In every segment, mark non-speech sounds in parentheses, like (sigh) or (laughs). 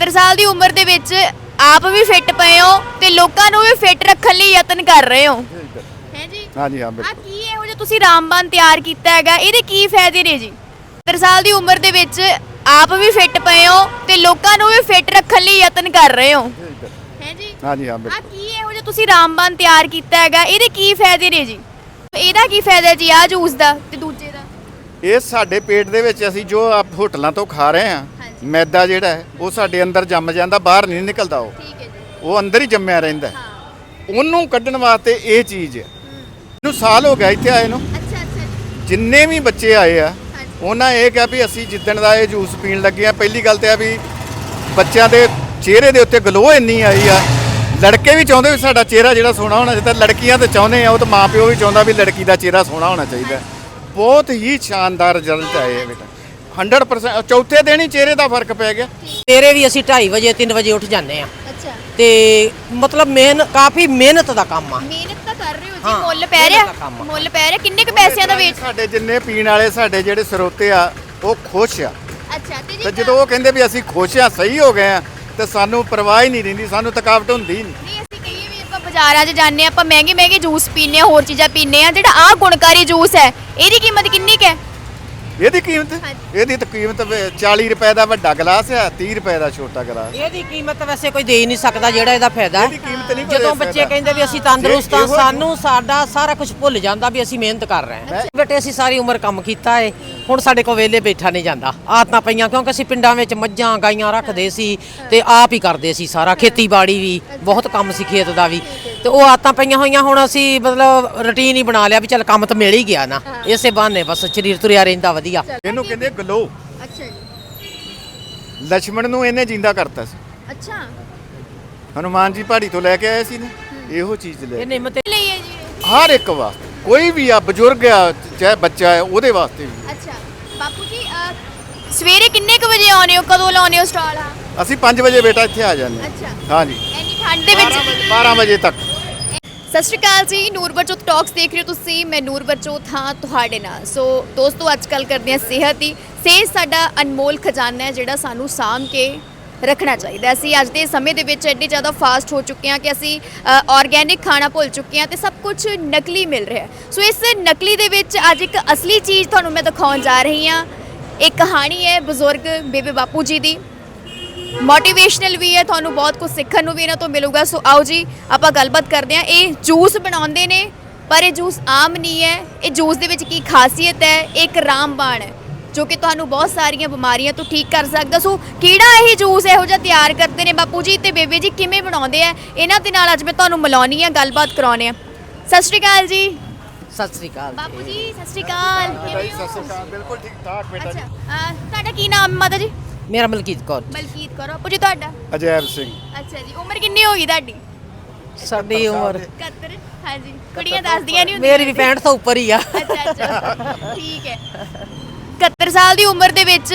70 ਸਾਲ ਦੀ ਉਮਰ ਦੇ ਵਿੱਚ ਆਪ ਵੀ ਫਿੱਟ ਪਏ ਹੋ ਤੇ ਲੋਕਾਂ ਨੂੰ ਵੀ ਫਿੱਟ ਰੱਖਣ ਲਈ ਯਤਨ ਕਰ ਰਹੇ ਹੋ। ਹੈ ਜੀ? ਹਾਂਜੀ ਹਾਂ ਆ ਬਿਲਕੁਲ ਕੀ ਇਹੋ ਜਿਹਾ ਤੁਸੀਂ ਰਾਮਬਾਨ ਤਿਆਰ ਕੀਤਾ ਹੈਗਾ? ਇਹਦੇ ਕੀ ਫਾਇਦੇ ਨੇ ਜੀ? 70 ਸਾਲ ਦੀ ਉਮਰ ਦੇ ਵਿੱਚ ਆਪ ਵੀ ਫਿੱਟ ਪਏ ਹੋ ਤੇ ਲੋਕਾਂ ਨੂੰ ਵੀ ਫਿੱਟ ਰੱਖਣ ਲਈ ਯਤਨ ਕਰ ਰਹੇ ਹੋ। ਹੈ ਜੀ? ਹਾਂਜੀ ਹਾਂ ਆ ਬਿਲਕੁਲ ਕੀ ਇਹੋ ਜਿਹਾ ਤੁਸੀਂ ਰਾਮਬਾਨ ਤਿਆਰ ਕੀਤਾ ਹੈਗਾ? ਇਹਦੇ ਕੀ ਫਾਇਦੇ ਨੇ ਜੀ? ਇਹਦਾ ਕੀ ਫਾਇਦਾ ਜੀ? ਆ ਜੂਸ ਦਾ ਤੇ ਦੂਜੇ ਦਾ? ਇਹ ਸਾਡੇ ਪੇਟ ਦੇ ਵਿੱਚ ਅਸੀਂ ਜੋ ਆਪ ਹੋਟਲਾਂ ਤੋਂ ਖਾ ਰਹੇ ਹਾਂ ਹਾਂਜੀ। ਮੈਦਾ ਜਿਹੜਾ ਹੈ ਉਹ ਸਾਡੇ ਅੰਦਰ ਜੰਮ ਜਾਂਦਾ ਬਾਹਰ ਨਹੀਂ ਨਿਕਲਦਾ ਉਹ। ਠੀਕ ਹੈ ਜੀ। ਉਹ ਅੰਦਰ ਹੀ ਜੰਮਿਆ ਰਹਿੰਦਾ ਉਹਨੂੰ ਕੱਢਣ ਵਾਸਤੇ ਇਹ ਚੀਜ਼ ਹੈ। ਮੈਨੂੰ ਸਾਲ ਹੋ ਗਿਆ ਇੱਥੇ ਆਏ ਨੂੰ। ਅੱਛਾ ਅੱਛਾ ਜੀ। ਜਿੰਨੇ ਵੀ ਬੱਚੇ ਆਏ ਆ ਉਹਨਾਂ ਇਹ ਕਿਹਾ ਵੀ ਅਸੀਂ ਜਿੱਦਣ ਦਾ ਇਹ ਜੂਸ ਪੀਣ ਲੱਗੇ ਆ ਪਹਿਲੀ ਗੱਲ ਤੇ ਆ ਵੀ ਬੱਚਿਆਂ ਦੇ ਚਿਹਰੇ ਦੇ ਉੱਤੇ ਗਲੋ ਇੰਨੀ ਆਈ ਆ। ਲੜਕੇ ਵੀ ਚਾਹੁੰਦੇ ਵੀ ਸਾਡਾ ਚਿਹਰਾ ਜਿਹੜਾ ਸੋਹਣਾ ਹੋਣਾ ਚਾਹੀਦਾ ਲੜਕੀਆਂ ਤਾਂ ਚਾਹੁੰਦੇ ਆ ਉਹ ਤਾਂ ਮਾਪਿਓ ਵੀ ਚਾਹੁੰਦਾ ਵੀ ਲੜਕੀ ਦਾ ਚਿਹਰਾ ਸੋਹਣਾ ਹੋਣਾ ਚਾਹੀਦਾ। ਬਹੁਤ ਹੀ ਸ਼ਾਨਦਾਰ ਰਿਜ਼ਲਟ ਆਏ ਆ ਬੇਟਾ। 100% ਚੌਥੇ ਦਿਨ ਹੀ ਚਿਹਰੇ ਦਾ ਫ਼ਰਕ ਪੈ ਗਿਆ। ਤੇਰੇ ਵੀ ਅਸੀਂ 2:30 ਵਜੇ 3 ਵਜੇ ਉੱਠ ਜਾਂਦੇ ਆ ਅੱਛਾ। ਤੇ ਮਤਲਬ ਮਿਹਨ ਕਾਫੀ ਮਿਹਨਤ ਦਾ ਕੰਮ ਆ। ਮਿਹਨਤ ਤਾਂ ਕਰ ਰਹੇ ਹੋ ਜੀ ਮੁੱਲ ਪੈ ਰਿਹਾ? ਆ। ਮੁੱਲ ਪੈ ਰਿਹਾ? ਕਿੰਨੇ ਕੁ ਪੈਸਿਆਂ ਦਾ ਵੇਚ ਸਾਡੇ ਜਿੰਨੇ ਪੀਣ ਵਾਲੇ ਸਾਡੇ ਜਿਹੜੇ ਸਰੋਤੇ ਆ ਉਹ ਖੁਸ਼ ਆ। ਅੱਛਾ ਤੇ ਜੀ ਜਦੋਂ ਉਹ ਕਹਿੰਦੇ ਵੀ ਅਸੀਂ ਖੁਸ਼ ਆ ਸਹੀ ਹੋ ਗਏ ਆ ਤੇ ਸਾਨੂੰ ਪਰਵਾਹ ਹੀ ਨਹੀਂ ਰਹਿੰਦੀ ਸਾਨੂੰ ਥਕਾਵਟ ਹੁੰਦੀ ਨਹੀਂ। ਨਹੀਂ ਅਸੀਂ ਕਹੀਏ ਵੀ ਆਪਾਂ ਬਾਜ਼ਾਰਾਂ 'ਚ ਜਾਂਦੇ ਆਪਾਂ ਮਹਿੰਗੇ ਮਹਿੰਗੇ ਜੂਸ ਪੀਂਦੇ ਹਾਂ ਹੋਰ ਚੀਜ਼ਾਂ ਪੀਂਦੇ ਹਾਂ ਜਿਹੜਾ ਆਹ ਗੁਣਕਾਰੀ ਜੂਸ ਹੈ ਇਹਦੀ ਕੀਮਤ ਕਿੰਨੀ ਕੁ ਹੈ? ਇਹਦੀ ਕੀਮਤ। ਇਹਦੀ ਤਾਂ ਕੀਮਤ ਵੀ 40 ਰੁਪਏ ਦਾ ਵੱਡਾ ਗਲਾਸ ਹੈ 30 ਰੁਪਏ ਦਾ ਛੋਟਾ ਗਲਾਸ। ਇਹਦੀ ਕੀਮਤ ਵੈਸੇ ਕੋਈ ਦੇ ਹੀ ਨਹੀਂ ਸਕਦਾ ਜਿਹੜਾ ਇਹਦਾ ਫਾਇਦਾ ਇਹਦੀ ਕੀਮਤ ਨਹੀਂ ਕੋਈ ਜਦੋਂ ਬੱਚੇ। ਕਹਿੰਦੇ ਵੀ ਅਸੀਂ ਤੰਦਰੁਸਤ ਆ ਇਹੋ- ਸਾਨੂੰ ਸਾਡਾ ਸਾਰਾ ਕੁਝ ਭੁੱਲ ਜਾਂਦਾ ਵੀ ਅਸੀਂ ਮਿਹਨਤ ਕਰ ਰਹੇ ਹਾਂ। ਬੇਟੇ ਅਸੀਂ ਸਾਰੀ ਉਮਰ ਕੰਮ ਕੀਤਾ ਏ। ਹੁਣ ਸਾਡੇ ਕੋਲ ਵੇਲੇ ਬੈਠਾ ਨਹੀਂ ਜਾਂਦਾ। ਆਦਤਾਂ ਪਈਆਂ ਕਿਉਂਕਿ ਅਸੀਂ ਪਿੰਡਾਂ ਵਿੱਚ ਮੱਝਾਂ ਗਾਈਆਂ ਰੱਖਦੇ ਸੀ ਤੇ ਆਪ ਹੀ ਕਰਦੇ ਸੀ ਸਾਰਾ ਖੇਤੀਬਾੜੀ ਵੀ ਬਹੁਤ ਕੰਮ ਸੀ ਖੇਤ ਦਾ ਵੀ। ਤੇ ਉਹ ਆਦਤਾਂ ਪਈਆਂ ਹੋਈਆਂ ਹੁਣ ਅਸੀਂ ਮਤਲਬ ਰੁਟੀਨ ਹੀ ਬਣਾ ਲਿਆ ਵੀ ਚੱਲ ਕੰਮ ਤਾਂ ਮਿਲ ਹੀ ਗਿਆ ਨਾ। ਇਸੇ ਬਹਾਨੇ ਬਸ ਸਰੀਰ ਤੁਰਿਆ ਰਹਿੰਦਾ ਵਧੀਆ। ਇਹਨੂੰ ਕਹਿੰਦੇ ਗਲੋ। ਅੱਛਾ ਜੀ। ਲక్ష్మణ ਨੂੰ ਇਹਨੇ ਜਿੰਦਾ ਕਰਤਾ ਸੀ। ਅੱਛਾ। ਹਨੂਮਾਨ ਜੀ ਪਹਾੜੀ ਤੋਂ ਲੈ ਕੇ ਆਏ ਸੀ ਨਾ ਇਹੋ ਚੀਜ਼ ਲੈ ਇਹ ਨਿੰਮ ਲਈ ਹੈ ਜੀ। ਹਰ ਇੱਕ ਵਾਰ। ਕੋਈ ਵੀ ਆ ਬਜ਼ੁਰਗ ਆ ਚਾਹੇ ਬੱਚਾ ਹੈ ਉਹਦੇ ਵਾਸਤੇ ਵੀ। ਅੱਛਾ। ਬਾਪੂ ਜੀ ਅਹ, ਸਵੇਰੇ ਕਿੰਨੇ ਕੁ ਵਜੇ ਆਉਂਦੇ ਹੋ? ਕਦੋਂ ਲਾਉਂਦੇ ਹੋ ਸਟਾਲ ਆ? ਅਸੀਂ 5 ਵਜੇ ਬੇਟਾ ਇੱਥੇ ਆ ਜਾਂਦੇ ਹਾਂ। ਅੱਛਾ। ਹਾਂਜੀ। ਐਨੀ ਠੰਡ ਦੇ ਵਿੱਚ 12 ਵਜੇ ਤੱਕ। ਸਤਿ ਸ਼੍ਰੀ ਅਕਾਲ ਜੀ ਨੂਰ ਟਾਕਸ ਦੇਖ ਰਹੇ ਹੋ ਤੁਸੀਂ। ਮੈਂ ਨੂਰ ਬਰਚੋਤ ਹਾਂ ਤੁਹਾਡੇ ਨਾਲ। ਸੋ ਦੋਸਤੋ ਅੱਜ ਕੱਲ ਕਰਦੇ ਹਾਂ ਸਿਹਤ ਦੀ। ਸਿਹਤ ਸਾਡਾ ਅਨਮੋਲ ਖਜ਼ਾਨਾ ਹੈ ਜਿਹੜਾ ਸਾਨੂੰ ਸਾਂਭ ਕੇ ਰੱਖਣਾ ਚਾਹੀਦਾ ਹੈ। ਅਸੀਂ ਅੱਜ ਦੇ ਸਮੇਂ ਦੇ ਵਿੱਚ ਐਡੇ ਜ਼ਿਆਦਾ ਫਾਸਟ ਹੋ ਚੁੱਕੇ ਹਾਂ ਕਿ ਅਸੀਂ ਆਰਗੇਨਿਕ ਖਾਣਾ ਭੁੱਲ ਚੁੱਕੇ ਹਾਂ ਤੇ ਸਭ ਕੁਝ ਨਕਲੀ ਮਿਲ ਰਿਹਾ ਹੈ। ਸੋ ਇਸ ਨਕਲੀ ਦੇ ਵਿੱਚ ਅੱਜ ਇੱਕ ਅਸਲੀ ਚੀਜ਼ ਤੁਹਾਨੂੰ ਮੈਂ ਦਿਖਾਉਣ ਜਾ ਰਹੀ ਹਾਂ। ਇੱਕ ਕਹਾਣੀ ਹੈ ਬਜ਼ੁਰਗ ਬੇਬੇ ਬਾਪੂ ਜੀ ਦੀ। ਮੋਟੀਵੇਸ਼ਨਲ ਵੀ ਹੈ, ਤੁਹਾਨੂੰ ਬਹੁਤ ਕੁਝ ਸਿੱਖਣ ਨੂੰ ਵੀ ਇਹਨਾਂ ਤੋਂ ਮਿਲੂਗਾ। ਸੋ ਆਓ ਜੀ, ਆਪਾਂ ਗੱਲਬਾਤ ਕਰਦੇ ਹਾਂ। ਇਹ ਜੂਸ ਬਣਾਉਂਦੇ ਨੇ, ਪਰ ਇਹ ਜੂਸ ਆਮ ਨਹੀਂ ਹੈ। ਇਹ ਜੂਸ ਦੇ ਵਿੱਚ ਕੀ ਖਾਸੀਅਤ ਹੈ? ਇਹ ਇੱਕ ਰਾਮਬਾਣ ਹੈ। ਜੋ ਕਿ ਤੁਹਾਨੂੰ ਬਹੁਤ ਸਾਰੀਆਂ ਬਿਮਾਰੀਆਂ ਤੋਂ ਠੀਕ ਕਰ ਸਕਦਾ। ਸੋ ਕਿਹੜਾ ਇਹ ਜੂਸ ਇਹੋ ਜਿਹਾ ਤਿਆਰ ਕਰਦੇ ਨੇ? ਬਾਪੂ ਜੀ ਤੇ ਬੇਬੇ ਜੀ ਕਿਵੇਂ ਬਣਾਉਂਦੇ ਆ? ਇਹਨਾਂ ਦੇ ਨਾਲ ਅੱਜ ਮੈਂ ਤੁਹਾਨੂੰ ਮਿਲਾਉਣੀ ਆ ਗੱਲਬਾਤ ਕਰਾਉਣੀ ਆ। ਸਤਿ ਸ਼੍ਰੀ ਅਕਾਲ ਜੀ। ਸਤਿ ਸ੍ਰੀ ਅਕਾਲ ਬਾਪੂ ਜੀ। ਸਤਿ ਸ਼੍ਰੀ ਅਕਾਲ। ਬੇਟਾ ਜੀ ਸਤਿ ਸ਼੍ਰੀ ਅਕਾਲ ਬਿਲਕੁਲ ਠੀਕ ਠਾਕ ਬੇਟਾ ਅੱਛਾ ਅਹ, ਤੁਹਾਡਾ ਕੀ ਨਾਮ ਹੈ ਮਾਤਾ ਜੀ? ਮੇਰਾ ਮਲਕੀਤ ਕੌਰ ਬਲਕੀਤ ਕਰੋ ਬਾਪੂ ਜੀ ਤੁਹਾਡਾ? ਅਜੈਬ ਸਿੰਘ। ਅੱਛਾ ਜੀ ਉਮਰ ਕਿੰਨੀ ਹੋ ਗਈ ਤੁਹਾਡੀ? ਸਾਡੀ ਉਮਰ 71 ਹਾਂਜੀ। ਕੁੜੀਆਂ ਦੱਸਦੀਆਂ ਨਹੀਂ ਮੇਰੀ ਵੀ 65 ਤੋਂ ਉੱਪਰ ਹੀ ਆ। ਅੱਛਾ ਅੱਛਾ। ਠੀਕ ਹੈ। 71 ਸਾਲ ਦੀ ਉਮਰ ਦੇ ਵਿੱਚ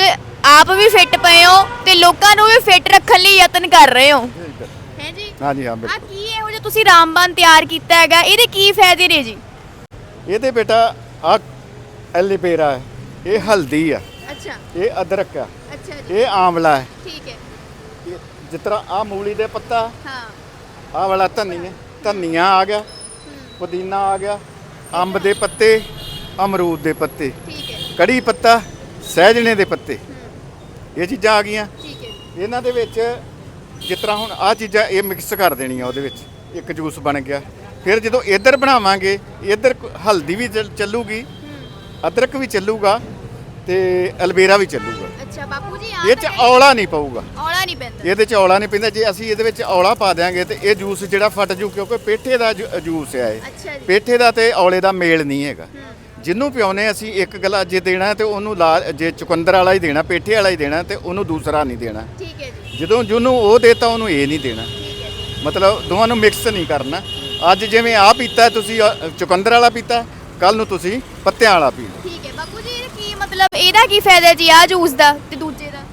ਆਪ ਵੀ ਫਿੱਟ ਪਏ ਹੋ ਤੇ ਲੋਕਾਂ ਨੂੰ ਵੀ ਫਿੱਟ ਰੱਖਣ ਲਈ ਯਤਨ ਕਰ ਰਹੇ ਹੋ। ਹੈ ਜੀ? ਹਾਂਜੀ ਹਾਂ ਆ ਬਿਲਕੁਲ। ਕੀ ਇਹੋ ਜਿਹਾ ਤੁਸੀਂ ਰਾਮਬਾਨ ਤਿਆਰ ਕੀਤਾ ਹੈਗਾ? ਇਹਦੇ ਕੀ ਫਾਇਦੇ ਨੇ ਜੀ? ਇਹਦੇ ਬੇਟਾ ਆ ਐਲੀਪੇਰਾ ਹੈ। ਇਹ ਹਲਦੀ ਆ। ਅੱਛਾ। ਇਹ ਅਦਰਕ ਆ। ਅੱਛਾ ਜੀ। ਇਹ ਆਮਲਾ ਹੈ। ਠੀਕ ਹੈ। ਇਹ ਜਿਸ ਤਰ੍ਹਾਂ ਆ ਮੂਲੀ ਦੇ ਪੱਤਾ ਹਾਂ। ਆ ਵਾਲਾ ਧਨੀਆ ਧਨੀਆ ਆ ਗਿਆ ਪੁਦੀਨਾ ਆ ਗਿਆ ਅੰਬ ਦੇ ਪੱਤੇ ਅਮਰੂਦ ਦੇ ਪੱਤੇ। ਠੀਕ ਹੈ। ਕੜੀ ਪੱਤਾ ਸਹਿਜਣੇ ਦੇ ਪੱਤੇ। ਇਹ ਚੀਜ਼ਾਂ ਆ ਗਈਆਂ। ਠੀਕ ਹੈ। ਇਹਨਾਂ ਦੇ ਵਿੱਚ ਜਿਸ ਤਰ੍ਹਾਂ ਹੁਣ ਆ ਚੀਜ਼ਾਂ ਇਹ ਮਿਕਸ ਕਰ ਦੇਣੀਆਂ ਉਹਦੇ ਵਿੱਚ। ਇੱਕ ਜੂਸ ਬਣ ਗਿਆ। ਫਿਰ ਜਦੋਂ ਇੱਧਰ ਬਣਾਵਾਂਗੇ ਇੱਧਰ ਹਲਦੀ ਵੀ ਚੱਲ- ਚੱਲੂਗੀ ਅਦਰਕ ਵੀ ਚੱਲੂਗਾ ਤੇ ਅਲਬੇਰਾ ਵੀ ਚੱਲੂਗਾ। ਅੱਛਾ ਬਾਪੂ ਜੀ ਆ ਇਹ ਚ ਔਲਾ ਨਹੀਂ ਪਊਗਾ। ਔਲਾ ਨਹੀਂ ਪੈਂਦਾ। ਇਹਦੇ ਚ ਔਲਾ ਨਹੀਂ ਪੈਂਦਾ। ਜੇ ਅਸੀਂ ਇਹਦੇ ਵਿੱਚ ਔਲਾ ਪਾ ਦਿਆਂਗੇ ਤੇ ਇਹ ਜੂਸ ਜਿਹੜਾ ਫਟ ਜੂ ਕਿਉਂਕਿ ਪੇਠੇ ਦਾ ਜੂ- ਜੂਸ ਹੈ ਇਹ। ਅੱਛਾ ਜੀ। ਪੇਠੇ ਦਾ ਤੇ ਔਲੇ ਦਾ ਮੇਲ ਨਹੀਂ ਹੈਗਾ। ਜਿਹਨੂੰ ਪਿਉਨੇ ਅਸੀਂ ਇੱਕ ਗਲਾਸ ਜੇ ਦੇਣਾ ਤੇ ਉਹਨੂੰ ਲਾ ਜੇ ਚੁਕੰਦਰ ਵਾਲਾ ਹੀ ਦੇਣਾ ਪੇਠੇ ਵਾਲਾ ਹੀ ਦੇਣਾ ਤੇ ਉਹਨੂੰ ਦੂਸਰਾ ਨਹੀਂ ਦੇਣਾ। ਠੀਕ ਹੈ ਜੀ। ਜਦੋਂ ਜਿਹਨੂੰ ਉਹ ਦੇਤਾ ਉਹਨੂੰ ਇਹ ਨਹੀਂ ਦੇਣਾ। ਮਤਲਬ ਦੋਵਾਂ ਨੂੰ ਮਿਕਸ ਨਹੀਂ ਕਰਨਾ। ਅੱਜ ਜਿਵੇਂ ਆ ਪੀਤਾ ਤੁਸੀਂ ਚੁਕੰਦਰ ਵਾਲਾ ਪੀਤਾ ਕੱਲ ਨੂੰ ਤੁਸੀਂ ਪੱਤਿਆਂ ਵਾਲਾ ਪੀ ਲਓ। ਠੀਕ ਹੈ ਬਾਪੂ ਜੀ ਇਹ ਕੀ ਮਤਲਬ ਇਹਦਾ ਕੀ ਫਾਇਦਾ ਜੀ ਆ ਜੂਸ ਦਾ ਤੇ ਦੂਜੇ ਦਾ?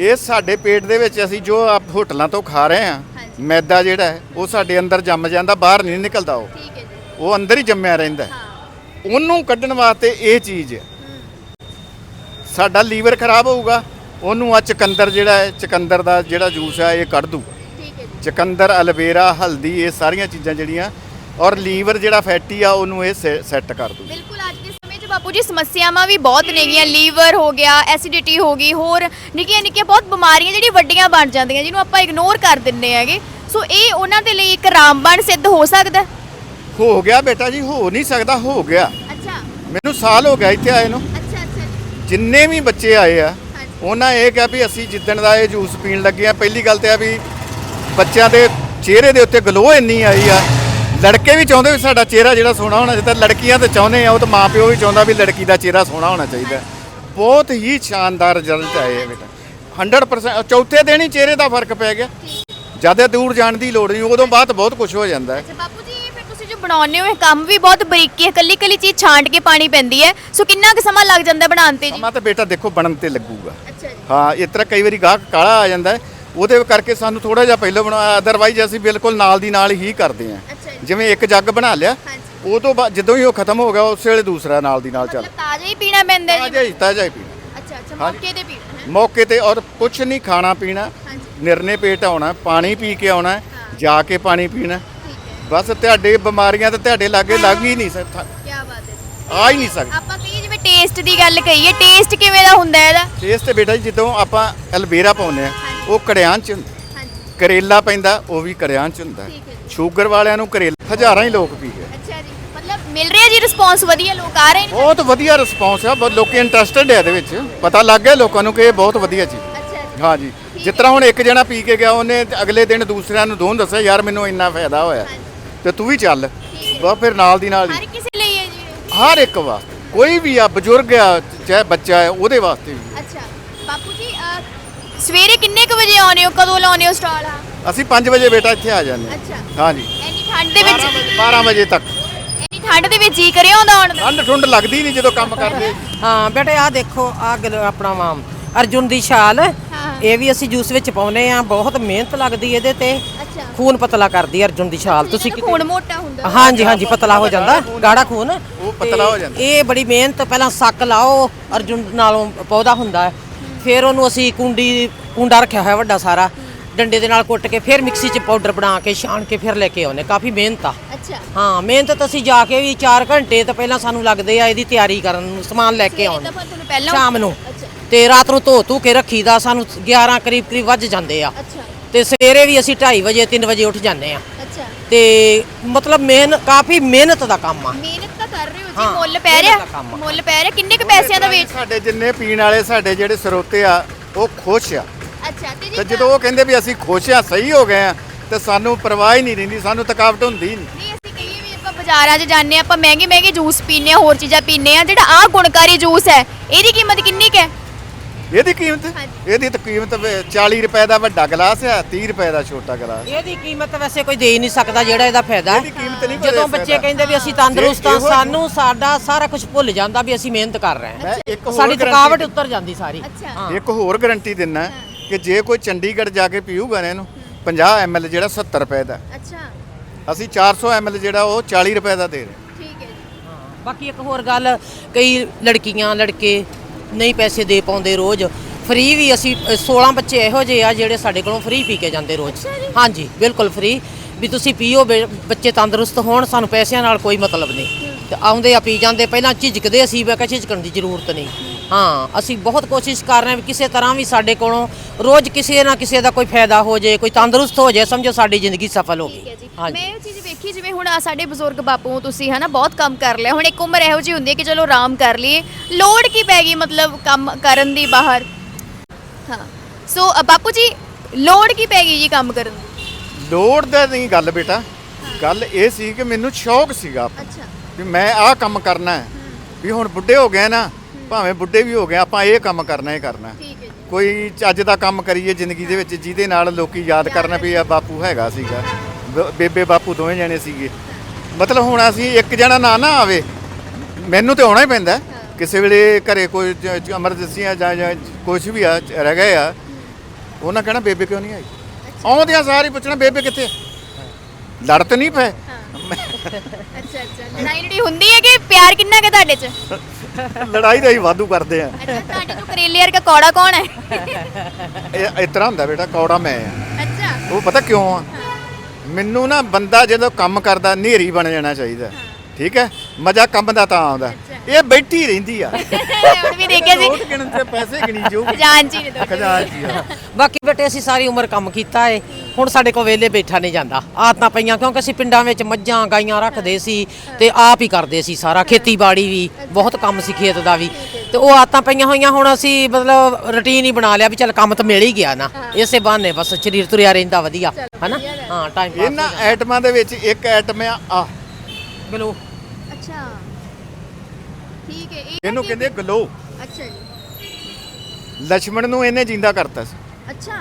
ਇਹ ਸਾਡੇ ਪੇਟ ਦੇ ਵਿੱਚ ਅਸੀਂ ਜੋ ਆਪ ਹੋਟਲਾਂ ਤੋਂ ਖਾ ਰਹੇ ਹਾਂਜੀ। ਮੈਦਾ ਜਿਹੜਾ ਉਹ ਸਾਡੇ ਅੰਦਰ ਜੰਮ ਜਾਂਦਾ ਬਾਹਰ ਨਹੀਂ ਨਿਕਲਦਾ ਉਹ। ਠੀਕ ਹੈ ਜੀ। ਉਹ ਅੰਦਰ ਹੀ ਜੰਮਿਆ ਰਹਿੰਦਾ ਹੈ। ਉਹਨੂੰ ਕੱਢਣ ਵਾਸਤੇ ਇਹ ਚੀਜ਼ ਹੈ। ਸਾਡਾ ਲੀਵਰ ਖਰਾਬ ਹੋਊਗਾ ਉਹਨੂੰ ਆ ਚਕੰਦਰ ਜਿਹੜਾ ਹੈ ਚਕੰਦਰ ਦਾ ਜਿਹੜਾ ਜੂਸ ਹੈ ਇਹ ਕੱਢ ਦੂ। ਚਕੰਦਰ ਅਲਵੇਰਾ ਹਲਦੀ ਇਹ ਸਾਰੀਆਂ ਚੀਜ਼ਾਂ ਜਿਹੜੀਆਂ ਔਰ ਲੀਵਰ ਜਿਹੜਾ ਫੈਟੀ ਆ ਉਹਨੂੰ ਇਹ ਸੈੱਟ ਕਰ ਦੂ। ਬਿਲਕੁਲ ਅੱਜ ਦੇ ਸਮੇਂ 'ਚ ਬਾਪੂ ਜੀ ਸਮੱਸਿਆਵਾਂ ਵੀ ਬਹੁਤ ਨੇਗੀਆਂ। ਲੀਵਰ ਹੋ ਗਿਆ ਐਸਿਡਿਟੀ ਹੋ ਗਈ ਹੋਰ ਨਿੱਕੀਆਂ ਨਿੱਕੀਆਂ ਬਹੁਤ ਬਿਮਾਰੀਆਂ ਜਿਹੜੀ ਵੱਡੀਆਂ ਬਣ ਜਾਂਦੀਆਂ ਜਿਹਨੂੰ ਆਪਾਂ ਇਗਨੋਰ ਕਰ ਦਿੰਨੇ ਹੈਗੇ। ਸੋ ਇਹ ਉਹਨਾਂ ਦੇ ਲਈ ਇੱਕ ਰਾਮਬਾਣ ਸਿੱਧ ਹੋ ਸਕਦਾ ਹੈ? ਗਿਆ ਬੇਟਾ ਜੀ ਹੋ ਨਹੀਂ ਸਕਦਾ ਹੋ ਗਿਆ। ਅੱਛਾ। ਮੈਨੂੰ ਸਾਲ ਹੋ ਗਿਆ ਇੱਥੇ ਆਏ ਨੂੰ। ਅੱਛਾ ਅੱਛਾ ਜੀ। ਜਿੰਨੇ ਵੀ ਬੱਚੇ ਆਏ ਆ। ਉਹਨਾਂ ਇਹ ਕਿਹਾ ਵੀ ਅਸੀਂ ਜਿੱਦਣ ਦਾ ਇਹ ਜੂਸ ਪੀਣ ਲੱਗੇ ਆ ਪਹਿਲੀ ਗੱਲ ਤੇ ਆ ਵੀ ਬੱਚਿਆਂ ਦੇ ਚਿਹਰੇ ਦੇ ਉੱਤੇ ਗਲੋ ਇੰਨੀ ਆਈ ਆ। ਲੜਕੇ ਵੀ ਚਾਹੁੰਦੇ ਵੀ ਸਾਡਾ ਚਿਹਰਾ ਜਿਹੜਾ ਸੋਹਣਾ ਹੋਣਾ ਚਾਹੀਦਾ ਲੜਕੀਆਂ ਤਾਂ ਚਾਹੁੰਦੇ ਆ ਉਹ ਤਾਂ ਮਾਪਿਓ ਵੀ ਚਾਹੁੰਦਾ ਵੀ ਲੜਕੀ ਦਾ ਚਿਹਰਾ ਸੋਹਣਾ ਹੋਣਾ ਚਾਹੀਦਾ। ਬਹੁਤ ਹੀ ਸ਼ਾਨਦਾਰ ਰਿਜ਼ਲਟ ਆਏ ਆ ਬੇਟਾ। 100% ਚੌਥੇ ਦਿਨ ਹੀ ਚਿਹਰੇ ਦਾ ਫ਼ਰਕ ਪੈ ਗਿਆ। ਜ਼ਿਆਦਾ ਦੂਰ ਜਾਣ ਦੀ ਲੋੜ ਨਹੀਂ ਉਦੋਂ ਬਾਅਦ ਬਹੁਤ ਕੁਝ ਹੋ ਜਾਂਦਾ। ਹੈ ਅੱਛਾ ਬਾਪੂ ਜੋ ਬਣਾਉਂਦੇ ਹੋ? ਇਹ ਕੰਮ ਵੀ ਬਹੁਤ ਬਰੀਕੀ ਹੈ। ਕੱਲੀ ਕੱਲੀ ਚੀਜ਼ ਛਾਂਟ ਕੇ ਪਾਣੀ ਪੈਂਦੀ ਹੈ। ਸੋ ਕਿੰਨਾ ਕੁ ਸਮਾਂ ਲੱਗ ਜਾਂਦਾ ਬਣਾਉਣ ਤੇ ਜੀ? ਸਮਾਂ ਤਾਂ ਬੇਟਾ ਦੇਖੋ ਬਣਨ ਤੇ ਲੱਗੂਗਾ। ਅੱਛਾ ਜੀ। ਹਾਂ ਇਸ ਤਰ੍ਹਾਂ ਕਈ ਵਾਰੀ ਗਾਹਕ ਕਾਲਾ ਆ ਜਾਂਦਾ ਹੈ, ਉਹਦੇ ਕਰਕੇ ਸਾਨੂੰ ਥੋੜਾ ਜਿਹਾ ਪਹਿਲਾਂ ਬਣਾ ਅਦਰਵਾਈਜ਼ ਅਸੀਂ ਬਿਲਕੁਲ ਨਾਲ ਦੀ ਨਾਲ ਹੀ ਕਰਦੇ ਹਾਂ। ਅੱਛਾ ਜੀ। ਜਿਵੇਂ ਇੱਕ ਜੱਗ ਬਣਾ ਲਿਆ ਹਾਂਜੀ। ਉਹ ਤੋਂ ਬਾਅਦ ਜਦੋਂ ਹੀ ਉਹ ਖਤਮ ਹੋ ਗਿਆ ਉਸੇ ਵੇਲੇ ਦੂਸਰਾ ਨਾਲ ਦੀ ਨਾਲ ਚੱਲ। ਮਤਲਬ ਤਾਜ਼ਾ ਹੀ ਪੀਣਾ ਪੈਂਦਾ ਜੀ? ਤਾਜ਼ਾ ਹੀ ਤਾਜ਼ਾ ਹੀ ਪੀਣਾ। ਅੱਛਾ ਅੱਛਾ। ਮੌਕੇ ਤੇ ਪੀਣਾ ਹੈ ਮੌਕੇ ਤੇ ਔਰ ਕੁਛ ਨਹੀਂ ਖਾਣਾ ਪੀਣਾ। ਹਾਂਜੀ। ਨਿਰਨੇ ਪੇਟ ਆਉਣਾ ਪਾਣੀ ਪੀ ਕੇ ਆਉਣਾ ਜਾ ਕੇ ਪਾਣੀ ਪੀਣਾ। ਹੈ ਬਸ ਤੁਹਾਡੇ ਬਿਮਾਰੀਆਂ ਤਾਂ ਤੁਹਾਡੇ ਲਾਗੇ ਲੱਗ ਹੀ ਨਹੀਂ ਸਕਦਾ ਕੀ ਬਾਤ ਹੈ। ਆ ਹੀ ਨਹੀਂ ਸਕਦਾ। ਆਪਾਂ ਕਹੀਏ ਜਿਵੇਂ ਟੇਸਟ ਦੀ ਗੱਲ ਕਹੀਏ ਟੇਸਟ ਕਿਵੇਂ ਦਾ ਹੁੰਦਾ ਇਹਦਾ? ਟੇਸਟ ਤੇ ਬੇਟਾ ਜੀ ਜਦੋਂ ਆਪਾਂ ਐਲਵੇਰਾ ਪਾਉਂਦੇ ਆ ਉਹ ਕੜਿਆਂ ਚ ਹੁੰਦਾ। ਹਾਂਜੀ। ਕਰੇਲਾ ਪੈਂਦਾ ਉਹ ਵੀ ਕਰਿਆਂ ਚ ਹੁੰਦਾ। ਠੀਕ ਹੈ ਜੀ। ਸ਼ੂਗਰ ਵਾਲਿਆਂ ਨੂੰ ਕਰੇਲਾ ਹਜ਼ਾਰਾਂ ਹੀ ਲੋਕ ਪੀ ਗਏ। ਅੱਛਾ ਜੀ। ਮਤਲਬ ਮਿਲ ਰਿਹਾ ਜੀ ਰਿਸਪੌਂਸ ਵਧੀਆ ਲੋਕ ਆ ਰਹੇ ਨੇ? ਬਹੁਤ ਵਧੀਆ ਰਿਸਪੌਂਸ ਆ ਬਹੁਤ ਲੋਕੀ ਇੰਟਰਸਟਿਡ ਹੈ ਇਹਦੇ ਵਿੱਚ। ਪਤਾ ਲੱਗ ਗਿਆ ਲੋਕਾਂ ਨੂੰ ਕਿ ਇਹ ਬਹੁਤ ਵਧੀਆ ਚੀਜ਼ ਅੱਛਾ ਜੀ। ਹਾਂ ਜੀ। ਜਿਸ ਤਰ੍ਹਾਂ ਹੁਣ ਇੱਕ ਜਣਾ ਪੀ ਕੇ ਗਿਆ ਉਹਨੇ ਅਗਲੇ ਦਿਨ ਦੂਸਰਿਆਂ ਨੂੰ ਦੋਨ ਦੱਸਿਆ ਯਾਰ ਮੈਨੂੰ ਇੰਨਾ ਫਾਇਦਾ ਹੋਇਆ। ਤੇ ਤੂੰ ਵੀ ਚੱਲ। ਬਸ ਫਿਰ ਨਾਲ ਦੀ ਨਾਲ ਹੀ। ਹਰ ਕਿਸੇ ਲਈ ਹੈ ਜੀ। ਹਰ ਇੱਕ ਵਾਸਤੇ। ਕੋਈ ਵੀ ਆ ਬਜ਼ੁਰਗ ਆ ਚਾਹੇ ਬੱਚਾ ਹੈ ਉਹਦੇ ਵਾਸਤੇ ਵੀ। ਅੱਛਾ। ਬਾਪੂ ਜੀ ਅਹ, ਸਵੇਰੇ ਕਿੰਨੇ ਕੁ ਵਜੇ ਆਉਂਦੇ ਹੋ? ਕਦੋਂ ਲਾਉਂਦੇ ਹੋ ਸਟਾਲ ਆ? ਅਸੀਂ 5 ਵਜੇ ਬੇਟਾ ਇੱਥੇ ਆ ਜਾਂਦੇ ਹਾਂ। ਅੱਛਾ। ਹਾਂ ਜੀ ਇੰਨੀ ਠੰਡ ਦੇ ਵਿੱਚ 12 ਵਜੇ ਤੱਕ। ਇੰਨੀ ਠੰਡ ਦੇ ਵਿੱਚ ਜੀ ਕਰਿਆ ਹੁੰਦਾ ਆਉਣ ਦਾ? ਠੰਡ ਠੁੰਡ ਲੱਗਦੀ ਨਹੀਂ ਜਦੋਂ ਕੰਮ ਕਰਦੇ। ਹਾਂ ਬੇਟੇ ਆ ਦੇਖੋ ਆ ਆਪਣਾ ਅਰਜੁਨ ਦੀ ਛਾਲ। ਇਹ ਵੀ ਅਸੀਂ ਜੂਸ ਵਿੱਚ ਪਾਉਨੇ ਆ ਬਹੁਤ ਮਿਹਨਤ ਲੱਗਦੀ ਇਹਦੇ ਤੇ। ਖੂਨ ਪਤਲਾ ਕਰਦੀ ਅਰਜੁਨ ਦੀ ਛਾਲ ਤੁਸੀਂ ਤੁਸੀਂ ਖੂਨ ਮੋਟਾ ਹੁੰਦਾ। ਹਾਂਜੀ ਹਾਂਜੀ ਪਤਲਾ ਹੋ ਜਾਂਦਾ ਗਾੜਾ ਖੂਨ। ਉਹ ਪਤਲਾ ਹੋ ਜਾਂਦਾ। ਇਹ ਬੜੀ ਮਿਹਨਤ ਪਹਿਲਾਂ ਸੱਕ ਲਾਓ ਅਰਜੁਨ ਨਾਲੋਂ ਪੌਦਾ ਹੁੰਦਾ ਹੈ। ਫਿਰ ਉਹਨੂੰ ਅਸੀਂ ਕੁੰਡੀ ਕੁੰਡਾ ਰੱਖਿਆ ਹੋਇਆ ਵੱਡਾ ਸਾਰਾ। ਡੰਡੇ ਦੇ ਨਾਲ ਕੁੱਟ ਕੇ ਫਿਰ ਮਿਕਸੀ 'ਚ ਪਾਊਡਰ ਬਣਾ ਕੇ ਛਾਣ ਕੇ ਫਿਰ ਲੈ ਕੇ ਆਉਨੇ ਕਾਫੀ ਮਿਹਨਤ ਆ। ਅੱਛਾ। ਹਾਂ ਮਿਹਨਤ ਤਾਂ ਅਸੀਂ ਜਾ ਕੇ ਵੀ 4 ਘੰਟੇ ਤਾਂ ਪਹਿਲਾਂ ਸਾਨੂੰ ਲੱਗਦੇ ਆ ਇਹਦੀ ਤਿਆਰੀ ਕਰਨ ਨੂੰ ਸਮਾਨ ਲੈ ਕੇ ਆਉਣ ਨੂੰ। ਪਹਿਲਾਂ ਸ਼ਾਮ ਨੂੰ। ਅੱਛਾ। ਤੇ ਰਾਤ ਨੂੰ ਧੋ ਧੂ ਕੇ ਰੱਖੀਦਾ ਸਾਨੂੰ 11 ਕਰੀਬ ਕਰੀਬ ਵੱਜ ਜਾਂਦੇ ਆ। ਅੱਛਾ। ਤੇ ਸਵੇਰੇ ਵੀ ਅਸੀਂ 2:30 ਵਜੇ 3 ਵਜੇ ਉੱਠ ਜਾਂਦੇ ਆ ਅੱਛਾ। ਤੇ ਮਤਲਬ ਮਿਹਨ ਕਾਫੀ ਮਿਹਨਤ ਦਾ ਕੰਮ ਆ। ਮਿਹਨਤ ਤਾਂ ਕਰ ਰਹੇ ਹੋ ਜੀ ਹਾਂ, ਮੁੱਲ ਪੈ ਮਿਹਨਤ ਰਿਹਾ ਦਾ ਕੰਮ ਆ। ਮੁੱਲ ਪੈ ਰਿਹਾ? ਕਿੰਨੇ ਕੁ ਪੈਸਿਆਂ ਦਾ ਵੇਚ ਸਾਡੇ ਜਿੰਨੇ ਪੀਣ ਵਾਲੇ ਸਾਡੇ ਜਿਹੜੇ ਸਰੋਤੇ ਆ ਉਹ ਖੁਸ਼ ਆ। ਅੱਛਾ ਤੇ ਜੀ ਜਦੋਂ ਉਹ ਕਹਿੰਦੇ ਵੀ ਅਸੀਂ ਖੁਸ਼ ਆ ਸਹੀ ਹੋ ਗਏ ਆ ਤੇ ਸਾਨੂੰ ਪਰਵਾਹ ਹੀ ਨਹੀਂ ਰਹਿੰਦੀ ਸਾਨੂੰ ਥਕਾਵਟ ਹੁੰਦੀ ਹੀ ਨਹੀਂ। ਨਹੀਂ ਅਸੀਂ ਕਹੀਏ ਵੀ ਆਪਾਂ ਬਾਜ਼ਾਰਾਂ 'ਚ ਜਾਂਦੇ ਹਾਂ ਆਪਾਂ ਮਹਿੰਗੇ ਮਹਿੰਗੇ ਜੂਸ ਪੀਂਦੇ ਆ ਹੋਰ ਚੀਜ਼ਾਂ ਪੀਂਦੇ ਆ ਜਿਹੜਾ ਆਹ ਗੁਣਕਾਰੀ ਜੂਸ ਹੈ ਇਹਦੀ ਕੀਮਤ ਕਿੰਨੀ ਕੁ ਹੈ? ਇਹਦੀ ਕੀਮਤ। ਇਹਦੀ ਤਾਂ ਕੀਮਤ ਵੀ 40 ਰੁਪਏ ਦਾ ਵੱਡਾ ਗਲਾਸ ਆ 30 ਰੁਪਏ ਦਾ ਛੋਟਾ ਗਲਾਸ। ਇਹਦੀ ਕੀਮਤ ਵੈਸੇ ਕੋਈ ਦੇ ਹੀ ਨਹੀਂ ਸਕਦਾ ਜਿਹੜਾ ਇਹਦਾ ਫਾਇਦਾ। ਇਹਦੀ ਹੈ ਕੀਮਤ ਨਹੀਂ ਕੋਈ ਜਦੋਂ ਬੱਚੇ। ਕਹਿੰਦੇ ਵੀ ਅਸੀਂ ਤੰਦਰੁਸਤ ਆ ਸਾਨੂੰ ਸਾਡਾ ਸਾਰਾ ਕੁਝ ਭੁੱਲ ਜਾਂਦਾ ਵੀ ਅਸੀਂ ਮਿਹਨਤ ਕਰ ਰਹੇ ਹਾਂ। ਸਾਡੀ ਥਕਾਵਟ ਉਤਰ ਜਾਂਦੀ ਸਾਰੀ। ਇੱਕ ਹੋਰ ਗਾਰੰਟੀ ਦਿੰਨਾ ਕਿ ਜੇ ਕੋਈ ਚੰਡੀਗੜ੍ਹ ਜਾ ਕੇ ਪੀਊਗਾ ਨਾ ਇਹਨੂੰ 50 ਐਮਐਲ ਜਿਹੜਾ 70 ਰੁਪਏ ਦਾ। ਅੱਛਾ। ਅਸੀਂ 400 ਐਮਐਲ ਜਿਹੜਾ ਉਹ 40 ਰੁਪਏ ਦਾ ਦੇ ਰਹੇ ਠੀਕ ਹੈ ਜੀ। ਬਾਕੀ ਇੱਕ ਹੋਰ ਗੱਲ ਕਈ ਲੜਕੀਆਂ ਲੜਕੇ ਨਹੀਂ ਪੈਸੇ ਦੇ ਪਾਉਂਦੇ ਰੋਜ਼। ਫ੍ਰੀ ਵੀ ਅਸੀਂ ਅ, 16 ਬੱਚੇ ਇਹੋ ਜਿਹੇ ਆ ਜਿਹੜੇ ਸਾਡੇ ਕੋਲੋਂ ਫ੍ਰੀ ਪੀ ਕੇ ਜਾਂਦੇ ਰੋਜ਼। ਹਾਂਜੀ ਬਿਲਕੁਲ ਫ੍ਰੀ ਵੀ ਤੁਸੀਂ ਪੀਓ ਬੱਚੇ ਤੰਦਰੁਸਤ ਹੋਣ ਸਾਨੂੰ ਪੈਸਿਆਂ ਨਾਲ ਕੋਈ ਮਤਲਬ ਨਹੀਂ। ਤੇ ਆਉਂਦੇ ਆ ਪੀ ਜਾਂਦੇ ਪਹਿਲਾਂ ਝਿਜਕਦੇ ਅਸੀਂ ਮੈਂ ਕਿਹਾ ਝਿਜਕਣ ਦੀ ਜ਼ਰੂਰਤ ਨਹੀਂ। ਹਾਂ ਅਸੀਂ ਬਹੁਤ ਕੋਸ਼ਿਸ਼ ਕਰ ਰਹੇ ਹਾਂ ਵੀ ਕਿਸੇ ਤਰ੍ਹਾਂ ਵੀ ਸਾਡੇ ਕੋਲੋਂ ਰੋਜ਼ ਕਿਸੇ ਨਾ ਕਿਸੇ ਦਾ ਕੋਈ ਫਾਇਦਾ ਹੋ ਜੇ ਕੋਈ ਤੰਦਰੁਸਤ ਹੋ ਜੇ ਸਮਝੋ ਸਾਡੀ ਜ਼ਿੰਦਗੀ ਸਫਲ ਹੋ ਜੀ। ਗਈ ਹਾਂਜੀ। ਮੈਂ ਇਹ ਚੀਜ਼ ਵੇਖੀ ਜਿਵੇਂ ਹੁਣ ਆਹ ਸਾਡੇ ਬਜ਼ੁਰਗ ਬਾਪੂ ਤੁਸੀਂ ਹਨਾ ਬਹੁਤ ਕੰਮ ਕਰ ਲਿਆ। ਹੁਣ ਇੱਕ ਉਮਰ ਇਹੋ ਜਿਹੀ ਹੁੰਦੀ ਹੈ ਕਿ ਚਲੋ ਆਰਾਮ ਕਰ ਲਈਏ। ਲੋੜ ਕੀ ਪੈ ਗਈ ਮਤਲਬ ਕੰਮ ਕਰਨ ਦੀ ਬਾਹਰ? ਹਾਂ। ਸੋ ਅ, ਬਾਪੂ ਜੀ ਲੋੜ ਕੀ ਪੈ ਗਈ ਜੀ ਕੰਮ ਕਰਨ ਦੀ? ਲੋੜ ਦਾ ਨਹੀਂ ਗੱਲ ਬੇਟਾ। ਗੱਲ ਇਹ ਸੀ ਕਿ ਮੈਨੂੰ ਸ਼ੌਕ ਸੀਗਾ। ਅੱਛਾ। ਵੀ ਮੈਂ ਆਹ ਕੰਮ ਕਰਨਾ ਹੈ। ਵੀ ਹੁਣ ਬੁੱਢੇ ਹੋ ਗਏ ਨਾ ਭਾਵੇਂ ਬੁੱਢੇ ਵੀ ਹੋ ਗਏ ਆਪਾਂ ਇਹ ਕੰਮ ਕਰਨਾ ਹੀ ਕਰਨਾ। ਹੈ। ਠੀਕ ਹੈ ਜੀ। ਕੋਈ ਚੱਜ ਦਾ ਕੰਮ ਕਰੀਏ ਜ਼ਿੰਦਗੀ ਦੇ ਵਿੱਚ ਜਿਹਦੇ ਨਾਲ ਲੋਕੀ ਯਾਦ ਕਰਨ ਵੀ ਆ ਬਾਪੂ ਹੈਗਾ ਸੀਗਾ। ਬ- ਬੇਬੇ ਬਾਪੂ ਦੋਵੇਂ ਜਣੇ ਸੀਗੇ। ਮਤਲਬ ਹੁਣ ਅਸੀਂ ਇੱਕ ਜਣਾ ਨਾ ਨਾ ਆਵੇ ਮੈਨੂੰ ਤੇ ਆਉਣਾ ਹੀ ਪੈਂਦਾ। ਕਿਸੇ ਵੇਲੇ ਘਰੇ ਕੋਈ ਐਮਰਜੈਂਸੀ ਆ ਜਾਂ ਜਾਂ ਕੁਝ ਵੀ ਆ ਰਹਿ ਗਏ ਆ। ਉਹਨਾਂ ਕਹਿਣਾ ਬੇਬੇ ਕਿਉਂ ਨਹੀਂ ਆਈ? ਆਉਂਦਿਆਂ ਸਾਰੀ ਪੁੱਛਣਾ ਬੇਬੇ ਕਿੱਥੇ? ਲੜ ਤਾਂ ਨਹੀਂ ਪਏ। ਅੱਛਾ ਅੱਛਾ। ਲੜਾਈ ਲੜੀ ਹੁੰਦੀ ਹੈ ਕਿ ਪਿਆਰ ਕਿੰਨਾ ਕੁ ਤੁਹਾਡੇ 'ਚ? ਲੜਾਈ ਤਾਂ ਹੀ ਵਾਧੂ ਕਰਦੇ ਆ। ਅੱਛਾ ਤੁਹਾਡੇ ਤੋਂ ਕਰੇਲੇ ਵਰਗਾ ਕੌੜਾ ਕੌਣ ਹੈ? ਇਹ ਇਸ ਤਰ੍ਹਾਂ ਹੁੰਦਾ ਬੇਟਾ ਕੌੜਾ ਮੈਂ ਆ। ਅੱਛਾ। ਉਹ ਪਤਾ ਕਿਉਂ ਆ? ਮੈਨੂੰ ਨਾ ਬੰਦਾ ਜਦੋਂ ਕੰਮ ਕਰਦਾ ਨੇਰੀ ਬਣ ਜਾਣਾ ਚਾਹੀਦਾ। ਠੀਕ ਹੈ? ਮਜ਼ਾ ਕੰਮ ਦਾ ਤਾਂ ਆਉਂਦਾ। ਇਹ ਬੈਠੀ ਰਹਿੰਦੀ ਆ। ਹੁਣ ਵੀ ਦੇਖਿਆ ਸੀ। ਨੋਟ ਗਿਣਨ ਤੇ ਪੈਸੇ ਗਿਣੀ ਜਾਊ ਖਜ਼ਾਨਚੀ ਨੇ ਦੋ ਖਜ਼ਾਨਚੀ ਆ ਬਾਕੀ ਬੇਟੇ ਅਸੀਂ ਸਾਰੀ ਉਮਰ ਕੰਮ ਕੀਤਾ ਏ। ਹੁਣ ਸਾਡੇ ਕੋਲ ਵੇਲੇ ਬੈਠਾ ਨਹੀਂ ਜਾਂਦਾ। ਆਦਤਾਂ ਪਈਆਂ ਕਿਉਂਕਿ ਅਸੀਂ ਪਿੰਡਾਂ ਵਿੱਚ ਮੱਝਾਂ ਗਾਈਆਂ ਰੱਖਦੇ ਸੀ ਤੇ ਆਪ ਹੀ ਕਰਦੇ ਸੀ ਸਾਰਾ ਖੇਤੀਬਾੜੀ ਵੀ ਬਹੁਤ ਕੰਮ ਸੀ ਖੇਤ ਦਾ ਵੀ। ਤੇ ਉਹ ਆਦਤਾਂ ਪਈਆਂ ਹੋਈਆਂ ਹੁਣ ਅਸੀਂ ਮਤਲਬ ਰੁਟੀਨ ਹੀ ਬਣਾ ਲਿਆ ਵੀ ਚੱਲ ਕੰਮ ਤਾਂ ਮਿਲ ਹੀ ਗਿਆ ਨਾ। ਇਸੇ ਬਹਾਨੇ ਬਸ ਸਰੀਰ ਤੁਰਿਆ ਰਹਿੰਦਾ ਵਧੀਆ ਹਨਾ? ਹਾਂ ਟਾਈਮ ਪਾਸ ਇਹਨਾਂ ਐਟਮਾਂ ਦੇ ਵਿੱਚ ਇੱਕ ਐਟਮ ਆ ਆ। ਅੱਛਾ। ਓਕੇ ਇਹਨੂੰ ਕਹਿੰਦੇ ਗਲੋ ਅੱਛਾ ਜੀ। ਲక్ష్మణ ਨੂੰ ਇਹਨੇ ਜਿੰਦਾ ਕਰਤਾ ਸੀ। ਅੱਛਾ।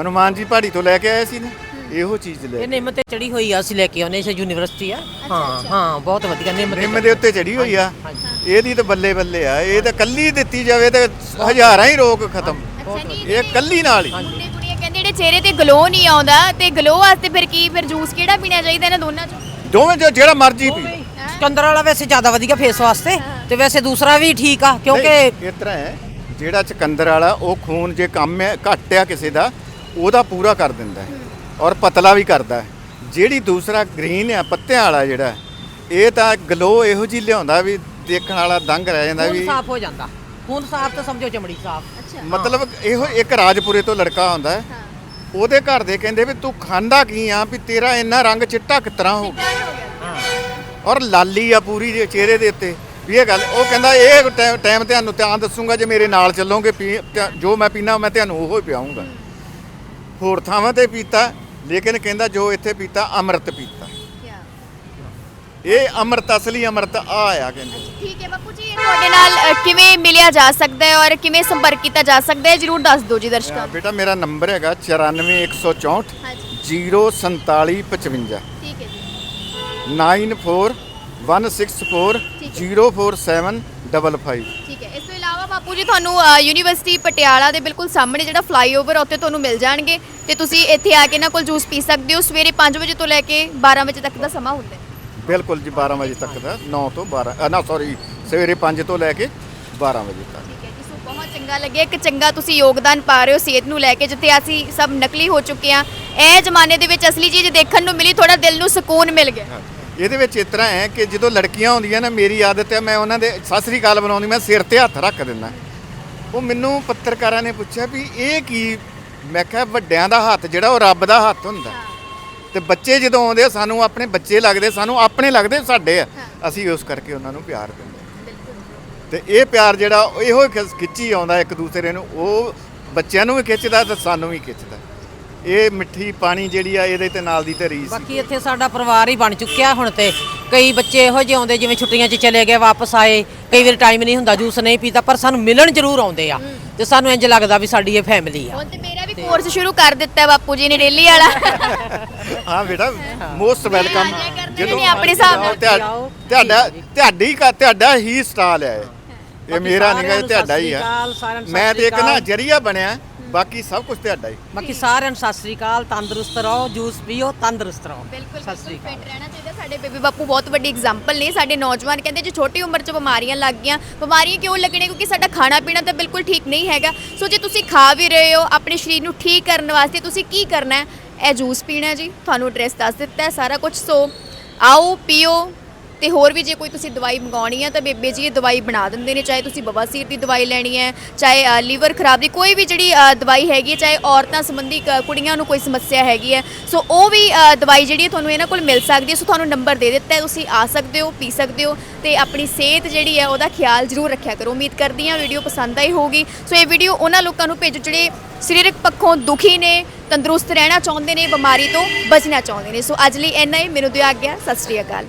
ਹਨੂਮਾਨ ਜੀ ਪਹਾੜੀ ਤੋਂ ਲੈ ਕੇ ਆਏ ਸੀ ਨਾ ਇਹੋ ਚੀਜ਼ ਲੈ ਇਹ ਨਿੰਮ ਤੇ ਚੜੀ ਹੋਈ ਆ ਅਸੀਂ ਲੈ ਕੇ ਆਉਨੇ ਸ਼ਾ ਯੂਨੀਵਰਸਿਟੀ ਆ। ਹਾਂ ਹਾਂ ਬਹੁਤ ਵਧੀਆ ਨਿੰਮ ਨਿੰਮ ਦੇ ਉੱਤੇ ਚੜੀ ਹੋਈ ਆ। ਇਹਦੀ ਤਾਂ ਬੱਲੇ ਬੱਲੇ ਆ ਇਹ ਤਾਂ ਕੱਲੀ ਦਿੱਤੀ ਜਾਵੇ ਤੇ ਹਜ਼ਾਰਾਂ ਹੀ ਰੋਗ ਖਤਮ। ਇਹ ਕੱਲੀ ਨਾਲ ਹੀ। ਮੁੰਡੇ ਕੁੜੀਆਂ ਕਹਿੰਦੇ ਜਿਹੜੇ ਚਿਹਰੇ ਤੇ ਗਲੋ ਨਹੀਂ ਆਉਂਦਾ ਤੇ ਗਲੋ ਵਾਸਤੇ ਫਿਰ ਕੀ ਫਿਰ ਜੂਸ ਕਿਹੜਾ ਪੀਣਾ ਚਾਹੀਦਾ ਇਹਨਾਂ ਦੋਨਾਂ ਚੋਂ? ਦੋਵੇਂ ਜੋ ਜਿਹੜਾ ਮਰਜ਼ੀ ਪੀ। ਚੰਦਰ ਵਾਲਾ ਵੈਸੇ ਜ਼ਿਆਦਾ ਵਧੀਆ ਫੇਸ ਵਾਸਤੇ ਤੇ ਵੈਸੇ ਦੂਸਰਾ ਵੀ ਠੀਕ ਆ ਕਿਉਂਕਿ ਨਹੀਂ, ਇਸ ਤਰ੍ਹਾਂ ਹੈ ਜਿਹੜਾ ਚਕੰਦਰ ਵਾਲਾ ਉਹ ਖੂਨ ਜੇ ਕੰਮ ਹੈ ਘੱਟ ਆ ਕਿਸੇ ਦਾ ਉਹਦਾ ਪੂਰਾ ਕਰ ਦਿੰਦਾ ਹੈ ਔਰ ਪਤਲਾ ਵੀ ਕਰਦਾ ਹੈ। ਜਿਹੜੀ ਦੂਸਰਾ ਗ੍ਰੀਨ ਆ ਪੱਤਿਆਂ ਵਾਲਾ ਜਿਹੜਾ ਇਹ ਤਾਂ ਗਲੋ ਇਹੋ ਜਿਹੀ ਲਿਆਉਂਦਾ ਵੀ ਦੇਖਣ ਵਾਲਾ ਦੰਗ ਰਹਿ ਜਾਂਦਾ ਖੂਨ ਵੀ ਸਾਫ਼ ਹੋ ਜਾਂਦਾ। ਖੂਨ ਸਾਫ਼ ਤਾਂ ਸਮਝੋ ਚਮੜੀ ਸਾਫ਼। ਮਤਲਬ ਇਹੋ ਇੱਕ ਰਾਜਪੁਰੇ ਤੋਂ ਲੜਕਾ ਆਉਂਦਾ ਹੈ ਉਹਦੇ ਘਰ ਦੇ ਕਹਿੰਦੇ ਵੀ ਤੂੰ ਖਾਂਦਾ ਕੀ ਆ ਵੀ ਤੇਰਾ ਇੰਨਾ ਰੰਗ ਚਿੱਟਾ ਕਿਤਰਾ ਹੋ ਗਿਆ। ਔਰ ਲਾਲੀ ਆ ਪੂਰੀ ਦੇ ਚਿਹਰੇ ਦੇ ਉੱਤੇ ਵੀ ਇਹ ਗੱਲ ਉਹ ਕਹਿੰਦਾ ਇਹ ਟਾਈਮ ਤੁਹਾਨੂੰ ਧਿਆਨ ਦੱਸੂਗਾ ਜੇ ਮੇਰੇ ਨਾਲ ਚੱਲੋਗੇ ਜੋ ਮੈਂ ਪੀਣਾ ਮੈਂ ਤੁਹਾਨੂੰ ਉਹੋ ਹੀ ਪਿਆਉਂਗਾ। ਹੋਰ ਥਾਵਾਂ ਤੇ ਪੀਤਾ ਲੇਕਿਨ ਕਹਿੰਦਾ ਜੋ ਇੱਥੇ ਪੀਤਾ ਅੰਮ੍ਰਿਤ ਪੀਤਾ। ਇਹ ਅੰਮ੍ਰਿਤ ਅਸਲੀ ਅੰਮ੍ਰਿਤ ਆ ਆ ਕਹਿੰਦੇ। ਠੀਕ ਹੈ ਬਾਪੂ ਜੀ ਤੁਹਾਡੇ ਨਾਲ ਕਿਵੇਂ ਮਿਲਿਆ ਜਾ ਸਕਦਾ ਹੈ ਔਰ ਕਿਵੇਂ ਸੰਪਰਕ ਕੀਤਾ ਜਾ ਸਕਦਾ ਹੈ ਜਰੂਰ ਦੱਸ ਦਿਓ ਜੀ ਦਰਸ਼ਕਾਂ ਬੇਟਾ ਮੇਰਾ ਨੰਬਰ ਹੈਗਾ 94164 ਹਾਂਜੀ। 04755 ਠੀਕ 9416404755 ਠੀਕ ਹੈ। ਇਸ ਤੋਂ ਇਲਾਵਾ ਬਾਪੂ ਜੀ ਤੁਹਾਨੂੰ ਅ, ਯੂਨੀਵਰਸਿਟੀ ਪਟਿਆਲਾ ਦੇ ਬਿਲਕੁਲ ਸਾਹਮਣੇ ਜਿਹੜਾ ਫਲਾਈਓਵਰ ਉੱਤੇ ਤੁਹਾਨੂੰ ਮਿਲ ਜਾਣਗੇ ਤੇ ਤੁਸੀਂ ਇੱਥੇ ਆ ਕੇ ਇਹਨਾਂ ਕੋਲ ਜੂਸ ਪੀ ਸਕਦੇ ਹੋ। ਸਵੇਰੇ 5 ਵਜੇ ਤੋਂ ਲੈ ਕੇ 12 ਵਜੇ ਤੱਕ ਦਾ ਸਮਾਂ ਹੁੰਦਾ ਹੈ। ਬਿਲਕੁਲ ਜੀ 12 ਵਜੇ ਤੱਕ ਦਾ 9 ਤੋਂ 12 ਅ, ਨਾ ਸੌਰੀ ਸਵੇਰੇ 5 ਤੋਂ ਲੈ ਕੇ 12 ਵਜੇ ਤੱਕ। ਠੀਕ ਹੈ ਜੀ ਸੋ ਬਹੁਤ ਚੰਗਾ ਲੱਗਿਆ। ਇੱਕ ਚੰਗਾ ਤੁਸੀਂ ਯੋਗਦਾਨ ਪਾ ਰਹੇ ਹੋ ਸਿਹਤ ਨੂੰ ਲੈ ਕੇ ਜਿੱਥੇ ਅਸੀਂ ਸਭ ਨਕਲੀ ਹੋ ਚੁੱਕੇ ਆ ਇਹ ਜ਼ਮਾਨੇ ਦੇ ਵਿੱਚ ਅਸਲੀ ਚੀਜ਼ ਦੇਖਣ ਨੂੰ ਮਿਲੀ ਥੋੜਾ ਦਿਲ ਨੂੰ ਸਕੂਨ ਮਿਲ ਗਿਆ। ਇਹਦੇ ਵਿੱਚ ਇਸ ਤਰ੍ਹਾਂ ਹੈ ਕਿ ਜਦੋਂ ਲੜਕੀਆਂ ਹੁੰਦੀਆਂ ਨਾ ਮੇਰੀ ਆਦਤ ਹੈ ਮੈਂ ਉਹਨਾਂ ਦੇ ਸਤਿ ਸ੍ਰੀ ਅਕਾਲ ਬਣਾਉਂਦੀ ਮੈਂ ਸਿਰ ਤੇ ਹੱਥ ਰੱਖ ਦਿੰਦਾ। ਉਹ ਮੈਨੂੰ ਪੱਤਰਕਾਰਾਂ ਨੇ ਪੁੱਛਿਆ ਵੀ ਇਹ ਕੀ? ਮੈਂ ਕਿਹਾ ਵੱਡਿਆਂ ਦਾ ਹੱਥ ਜਿਹੜਾ ਉਹ ਰੱਬ ਦਾ ਹੱਥ ਹੁੰਦਾ। ਤੇ ਬੱਚੇ ਜਦੋਂ ਆਉਂਦੇ ਆ, ਸਾਨੂੰ ਆਪਣੇ ਬੱਚੇ ਲੱਗਦੇ ਸਾਨੂੰ ਆਪਣੇ ਲੱਗਦੇ ਸਾਡੇ ਆ। ਅਸੀਂ ਉਸ ਕਰਕੇ ਉਹਨਾਂ ਨੂੰ ਪਿਆਰ ਦਿੰਦੇ ਤੇ ਇਹ ਪਿਆਰ ਜਿਹੜਾ ਇਹੋ ਹੀ ਖਿੱਚ- ਖਿੱਚੀ ਆਉਂਦਾ ਇੱਕ ਦੂਸਰੇ ਨੂੰ। ਉਹ ਬੱਚਿਆਂ ਨੂੰ ਵੀ ਖਿੱਚਦਾ ਤੇ ਸਾਨੂੰ ਵੀ ਖਿੱਚਦਾ। ਇਹ ਮਿੱਠੀ ਪਾਣੀ ਜਿਹੜੀ ਆ ਇਹਦੇ ਤੇ ਨਾਲ ਦੀ ਤੇ ਰੀਸ ਬਾਕੀ ਇੱਥੇ ਸਾਡਾ ਪਰਿਵਾਰ ਹੀ ਬਣ ਚੁੱਕਿਆ ਹੁਣ ਤੇ। ਕਈ ਬੱਚੇ ਇਹੋ ਜਿਹੇ ਆਉਂਦੇ ਜਿਵੇਂ ਛੁੱਟੀਆਂ 'ਚ ਚਲੇ ਗਏ ਵਾਪਸ ਆਏ। ਕਈ ਵਾਰ ਟਾਈਮ ਨਹੀਂ ਹੁੰਦਾ ਜੂਸ ਨਹੀਂ ਪੀਤਾ ਪਰ ਸਾਨੂੰ ਮਿਲਣ ਜ਼ਰੂਰ ਆਉਂਦੇ ਆ। ਤੇ ਸਾਨੂੰ ਇੰਜ ਲੱਗਦਾ ਵੀ ਸਾਡੀ ਇਹ ਫੈਮਿਲੀ ਆ। ਹੁਣ ਤੇ ਮੇਰਾ ਵੀ ਕੋਰਸ ਸ਼ੁਰੂ ਕਰ ਦਿੱਤਾ ਹੈ ਬਾਪੂ ਜੀ ਨੇ ਡੇਲੀ ਵਾਲਾ। (laughs) ਹਾਂ ਬੇਟਾ ਮੋਸਟ ਵੈਲਕਮ ਨੇ ਆਪਣੇ ਹਿਸਾਬ ਨਾਲ। ਆਓ। ਤੁਹਾਡਾ ਤੁਹਾਡੀ ਕਾ ਤੁਹਾਡਾ ਹੀ ਸਟਾਲ ਹੈ ਇਹ। ਮੇਰਾ ਨਹੀਂ ਨੂੰ ਤੁਹਾਡਾ ਹੀ ਨੂੰ ਮੈਂ ਤੇ ਇੱਕ ਨਾ। ਜਰੀਆ ਬਣਿਆ। ਬਾਕੀ ਸਭ ਕੁਝ ਤੁਹਾਡਾ ਹੀ। ਬਾਕੀ ਸਾਰਿਆਂ ਨੂੰ ਸਤਿ ਸ੍ਰੀ ਅਕਾਲ ਤੰਦਰੁਸਤ ਰਹੋ ਜੂਸ ਪੀਓ ਤੰਦਰੁਸਤ ਰਹੋ। ਬਿਲਕੁਲ ਸਤਿ ਸ੍ਰੀ ਅਕਾਲ। ਫਿੱਟ ਰਹਿਣਾ ਚਾਹੀਦਾ। ਸਾਡੇ ਬੇਬੀ ਬਾਪੂ ਬਹੁਤ ਵੱਡੀ ਐਗਜ਼ਾਮਪਲ ਨੇ। ਸਾਡੇ ਨੌਜਵਾਨ ਕਹਿੰਦੇ ਜੇ ਛੋਟੀ ਉਮਰ 'ਚ ਬਿਮਾਰੀਆਂ ਲੱਗ ਗਈਆਂ ਬਿਮਾਰੀਆਂ ਕਿਉਂ ਲੱਗਣੀਆਂ? ਕਿਉਂਕਿ ਸਾਡਾ ਖਾਣਾ ਪੀਣਾ ਤਾਂ ਬਿਲਕੁਲ ਠੀਕ ਨਹੀਂ ਹੈਗਾ। ਸੋ ਜੇ ਤੁਸੀਂ ਖਾ ਵੀ ਰਹੇ ਹੋ ਆਪਣੇ ਸਰੀਰ ਨੂੰ ਠੀਕ ਕਰਨ ਵਾਸਤੇ ਤੁਸੀਂ ਕੀ ਕਰਨਾ ਹੈ? ਇਹ ਜੂਸ ਪੀਣਾ ਹੈ ਜੀ। ਤੁਹਾਨੂੰ ਐਡਰੈਸ ਦੱਸ ਦਿੱਤਾ ਹੈ ਸਾਰਾ ਕੁਝ ਸੋ ਆਓ ਪੀਓ। ਤੇ ਹੋਰ ਵੀ ਜੇ ਕੋਈ ਤੁਸੀਂ ਦਵਾਈ ਮੰਗਾਉਣੀ ਹੈ ਤਾਂ ਬੇਬੇ ਜੀ ਇਹ ਦਵਾਈ ਬਣਾ ਦਿੰਦੇ ਨੇ, ਚਾਹੇ ਤੁਸੀਂ ਬਵਾਸੀਰ ਦੀ ਦਵਾਈ ਲੈਣੀ ਹੈ, ਚਾਹੇ ਲੀਵਰ ਖਰਾਬ ਦੀ, ਕੋਈ ਵੀ ਜਿਹੜੀ ਦਵਾਈ ਹੈਗੀ ਹੈ, ਚਾਹੇ ਔਰਤਾਂ ਸੰਬੰਧੀ ਕ- ਕੁੜੀਆਂ ਨੂੰ ਕੋਈ ਸਮੱਸਿਆ ਹੈਗੀ ਹੈ, ਸੋ ਉਹ ਵੀ ਦਵਾਈ ਜਿਹੜੀ ਹੈ ਤੁਹਾਨੂੰ ਇਹਨਾਂ ਕੋਲ ਮਿਲ ਸਕਦੀ ਹੈ, ਸੋ ਤੁਹਾਨੂੰ ਨੰਬਰ ਦੇ ਦਿੱਤਾ ਹੈ, ਤੁਸੀਂ ਆ ਸਕਦੇ ਹੋ, ਪੀ ਸਕਦੇ ਹੋ ਤੇ ਆਪਣੀ ਸਿਹਤ ਜਿਹੜੀ ਹੈ ਉਹਦਾ ਖਿਆਲ ਜ਼ਰੂਰ ਰੱਖਿਆ ਕਰੋ, ਉਮੀਦ ਕਰਦੀ ਹਾਂ ਵੀਡੀਓ ਪਸੰਦ ਆਈ ਹੋਊਗੀ। ਸੋ ਇਹ ਵੀਡੀਓ ਉਹਨਾਂ ਲੋਕਾਂ ਨੂੰ ਭੇਜੋ ਜਿਹੜੇ ਸਰੀਰਕ ਪੱਖੋਂ ਦੁਖੀ ਨੇ, ਤੰਦਰੁਸਤ ਰਹਿਣਾ ਚਾਹੁੰਦੇ ਨੇ, ਬਿਮਾਰੀ ਤੋਂ ਬਚਣਾ ਚਾਹੁੰਦੇ ਨੇ। ਸੋ ਅੱਜ ਲਈ ਇੰਨਾ ਹੀ, ਮੈਨੂੰ ਦਿਓ ਆਗਿਆ, ਸਤਿ ਸ਼੍ਰੀ ਅਕਾਲ।